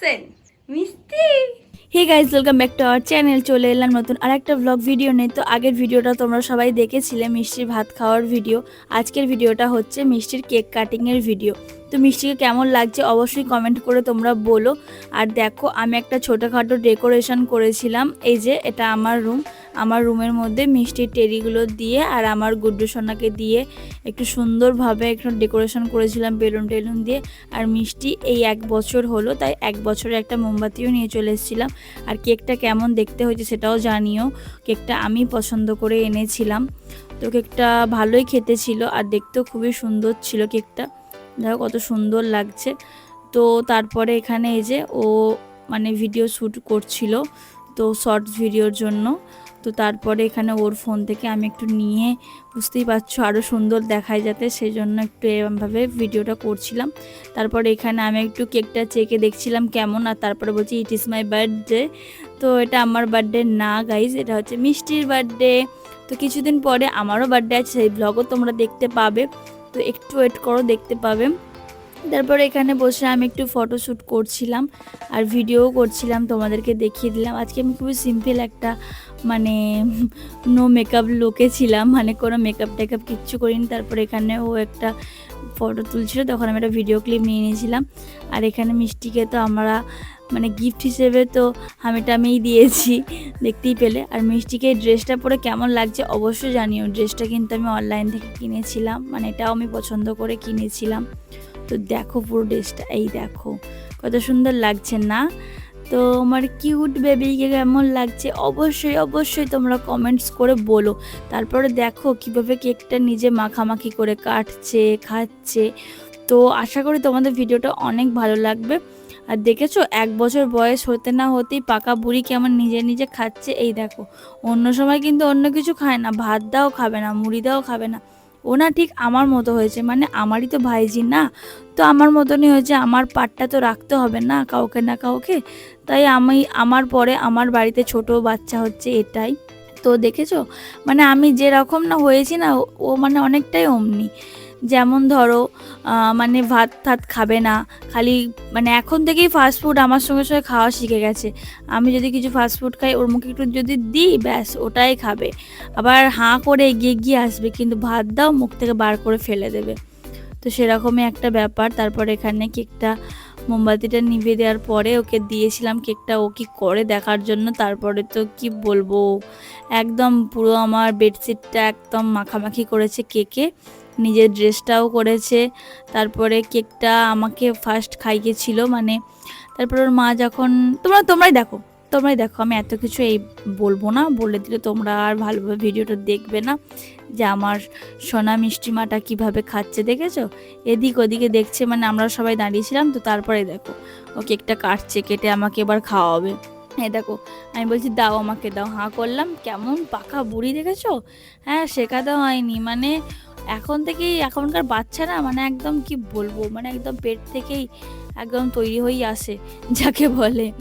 Action মিষ্টি। Hey guys welcome back to our channel চলে এলাম নতুন আর একটা ব্লগ ভিডিও নেই তো আগের ভিডিওটা তোমরা সবাই দেখেছিলে, মিষ্টির ভাত খাওয়ার ভিডিও আজকের ভিডিওটা হচ্ছে মিষ্টির কেক কাটিংয়ের ভিডিও তো মিষ্টিকে কেমন লাগছে অবশ্যই কমেন্ট করে তোমরা বলো। আর দেখো, আমি একটা ছোটোখাটো ডেকোরেশন করেছিলাম। এই যে, এটা আমার রুম আমার রুমের মধ্যে মিষ্টির টেরিগুলো দিয়ে আর আমার গুড্ডু সোনাকে দিয়ে একটু সুন্দরভাবে একটু ডেকোরেশন করেছিলাম, বেলুন টেলুন দিয়ে। আর মিষ্টি এই এক বছর হলো, তাই এক বছরে একটা মোমবাতিও নিয়ে চলে এসেছিলাম। আর কেকটা কেমন দেখতে হয়েছে সেটাও জানিও। কেকটা আমি পছন্দ করে এনেছিলাম। তো কেকটা ভালোই খেতে ছিল আর দেখতেও খুবই সুন্দর ছিল কেকটা। দেখো কত সুন্দর লাগছে। তো তারপরে এখানে এই যে ও মানে ভিডিও শ্যুট করছিল, তো শর্টস ভিডিওর জন্য। তো তারপরে এখানে ওর ফোন থেকে আমি একটু নিয়ে বুঝতেই পারছ আরও সুন্দর দেখায় যাতে সেই জন্য একটু এরমভাবে ভিডিওটা করছিলাম। তারপরে এখানে আমি একটু কেকটা চেকে দেখছিলাম কেমন, আর তারপরে বলছি ইট ইস মাই বার্থডে তো এটা আমার বার্থডে না গাইজ এটা হচ্ছে মিষ্টির বার্থডে তো কিছুদিন পরে আমারও বার্থডে আছে, সেই ব্লগও তোমরা দেখতে পাবে। তো একটু ওয়েট করো, দেখতে পাবে। তারপরে এখানে বসে আমি একটু ফটোশ্যুট করছিলাম আর ভিডিও করছিলাম, তোমাদেরকে দেখিয়ে দিলাম। আজকে আমি খুবই সিম্পল একটা মানে নো মেকআপ লোকে ছিলাম। মানে কোনো মেকআপ টেকআপ কিচ্ছু করিনি। তারপরে এখানে ও একটা ফটো তুলছিল, তখন আমি একটা ভিডিও ক্লিপ নিয়ে নিয়েছিলাম। আর এখানে মিষ্টিকে তো আমরা মানে গিফট হিসেবে তো আমি টামিই দিয়েছি, দেখতেই পেলে। আর মিষ্টিকে ড্রেসটা পরে কেমন লাগছে অবশ্যই জানিও। ড্রেসটা কিন্তু আমি অনলাইন থেকে কিনেছিলাম। মানে এটাও আমি পছন্দ করে কিনেছিলাম। তো দেখো পুরো ড্রেসটা, এই দেখো। কত সুন্দর লাগছে না? তো আমার কিউট বেবিকে কেমন লাগছে? অবশ্যই অবশ্যই তোমরা কমেন্টস করে বলো। তারপরে দেখো কীভাবে কেকটা নিজে মাখামাখি করে কাটছে, খাচ্ছে। তো আশা করি তোমাদের ভিডিওটা অনেক ভালো লাগবে। আর দেখেছ, এক বছর বয়স হতে না হতেই পাকা বুড়ি কেমন নিজে নিজে খাচ্ছে? এই দেখো, অন্য সময় কিন্তু অন্য কিছু খায় না। ভাত দাও খাবে না, মুড়ি দাও খাবে না। ও না ঠিক আমার মতো হয়েছে মানে আমারই তো ভাইজি না। তো আমার মতনই হয়েছে, আমার পাটটা তো রাখতে হবে না কাউকে না কাউকে। তাই আমি, আমার পরে আমার বাড়িতে ছোট বাচ্চা হচ্ছে এটাই। তো দেখেছ? মানে আমি যেরকম না হয়েছি না, ও মানে অনেকটাই অমনি। যেমন ধরো মানে ভাত টাত খাবে না। খালি মানে এখন থেকেই ফাস্ট ফুড আমার সঙ্গে সঙ্গে খাওয়া শিখে গেছে। আমি যদি কিছু ফাস্ট ফুড খাই, ওর মুখে একটু যদি দিই, ব্যাস, ওটাই খাবে। আবার হাঁ করে এগিয়ে গিয়ে আসবে, কিন্তু ভাত দাও, মুখ থেকে বার করে ফেলে দেবে। তো সেরকমই একটা ব্যাপার। তারপরে এখানে কেকটা মোমবাতিটা নিভিয়ে দেওয়ার পরে ওকে দিয়েছিলাম কেকটা। ও কি করে দেখার জন্য? তারপরে তো কি বলব? একদম পুরো আমার বেডশিটটা একদম মাখামাখি করেছে কেকে। নিজের ড্রেসটাও করেছে। তারপরে কেকটা আমাকে ফার্স্ট খাইয়েছিল মানে তারপর ওর মা যখন, তোমরা, তোমরাই দেখো তোমরাই দেখো, আমি এত কিছু এই বলব না, বলে দিলে তোমরা আর ভালোভাবে ভিডিওটা দেখবে না যে আমার সোনা মিষ্টি মাটা কীভাবে খাচ্ছে, দেখেছ? এদিক ওদিকে দেখছে মানে আমরা সবাই দাঁড়িয়েছিলাম, তো তারপরে দেখো, ও কেকটা কাটছে, কেটে আমাকে এবার খাওয়াবে। হ্যাঁ দেখো, আমি বলছি, দাও আমাকে, দাও। হাঁ করলাম, কেমন পাকা বুড়ি, দেখেছ? হ্যাঁ শেখাতে হয়নি মানে এখন থেকেই এখনকার বাচ্চারা মানে একদম কি বলব মানে একদম পেট থেকেই একদম তৈরি হয়েই আসে, যাকে বলে।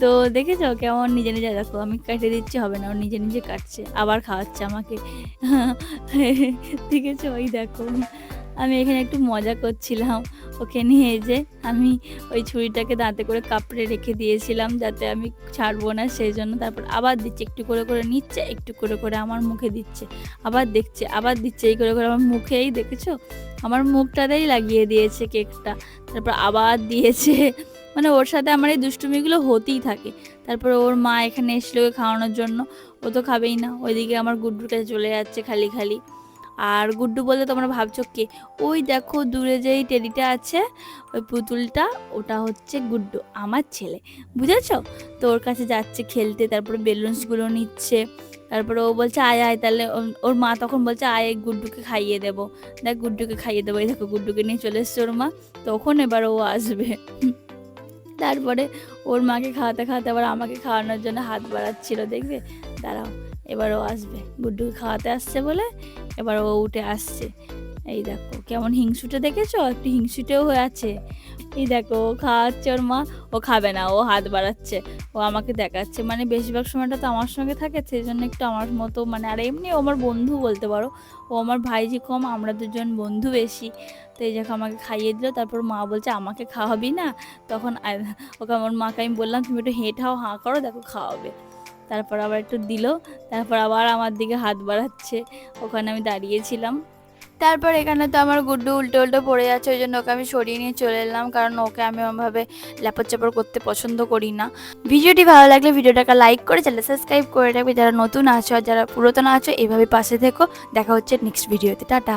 তো দেখেছ কেমন নিজে নিজে, দেখো আমি কাটে দিচ্ছি, হবে না, ও নিজে নিজে কাটছে, আবার খাওয়াচ্ছে আমাকে। দেখেছ? ওই দেখো। আমি এখানে একটু মজা করছিলাম। ওকে নিয়ে যে আমি ওই ছুরিটাকে দাঁতে করে কাপড়ে রেখে দিয়েছিলাম যাতে আমি ছাড়বো না, সেই জন্য তারপর আবার দিচ্ছে, একটু করে করে নিচ্ছে, একটু করে করে আমার মুখে দিচ্ছে, আবার দেখছে, আবার দিচ্ছে, এই করে করে আমার মুখেই, দেখেছ? আমার মুখটাতেই লাগিয়ে দিয়েছে কেকটা, তারপর আবার দিয়েছে। মানে ওর সাথে আমার এই দুষ্টুমিগুলো হতেই থাকে। তারপর ওর মা এখানে এসলো ওকে খাওয়ানোর জন্য, ও তো খাবেই না, ওইদিকে আমার গুড্ডুটা চলে যাচ্ছে খালি খালি। আর গুড্ডু বলতে তোমরা ভাবছ কে? ওই দেখো দূরে যেই টেডিটা আছে, ওই পুতুলটা, ওটা হচ্ছে গুড্ডু, আমার ছেলে। বুঝেছ? তো ওর কাছে যাচ্ছে খেলতে, তারপরে বেলুনসগুলো নিচ্ছে, তারপরে ও বলছে, আয় আয়, তাহলে ওর- মা তখন বলছে, আয় গুড্ডুকে খাইয়ে দেবো। দেখ, গুড্ডুকে খাইয়ে দেবো, এই দেখো গুড্ডুকে নিয়ে চলে এসছে ওর মা, তখন এবার ও আসবে। তারপরে ওর মাকে খাওয়াতে খাওয়াতে আবার আমাকে খাওয়ানোর জন্য হাত বাড়াচ্ছিল, দেখবে? দাঁড়াও। এবার ও আসবে। গুড্ডুকে খাওয়াতে আসছে বলে এবার ও উঠে আসছে। এই দেখো, কেমন হিংসুটে দেখেছ? একটু হিংসুটেও হয়ে আছে। এই দেখো, ও খাওয়াচ্ছে, ওর মা, ও খাবে না, ও হাত বাড়াচ্ছে, ও আমাকে দেখাচ্ছে। মানে বেশিরভাগ সময়টা তো আমার সঙ্গে থাকে সেই জন্য একটু আমার মতো মানে আর এমনি ও আমার বন্ধু বলতে পারো। ও আমার ভাইজি কম, আমরা দুজন বন্ধু বেশি। তো এই দেখো, আমাকে খাইয়ে দিল, তারপর মা বলছে, আমাকে খাওয়াবি না? তখন ওকে আমার মাকে আমি বললাম, তুমি একটু হেঁটাও হাঁ করো, দেখো খাওয়াবে। তারপর আবার একটু দিল, তারপর আবার আমার দিকে হাত বাড়াচ্ছে, ওখানে আমি দাঁড়িয়েছিলাম তারপর এখানে তো আমার গুড্ডু উল্টো উল্টো পড়ে যাচ্ছে ওই জন্য ওকে আমি সরিয়ে নিয়ে চলে এলাম, কারণ ওকে আমি ওভাবে ল্যাপর চাপড় করতে পছন্দ করি না। ভিডিওটি ভালো লাগলে ভিডিওটাকে লাইক করে চ্যানেল সাবস্ক্রাইব করে রাখবে, যারা নতুন আছো আর যারা পুরাতন আছো, এভাবে পাশে থেকো। দেখা হচ্ছে নেক্সট ভিডিওতে, টাটা।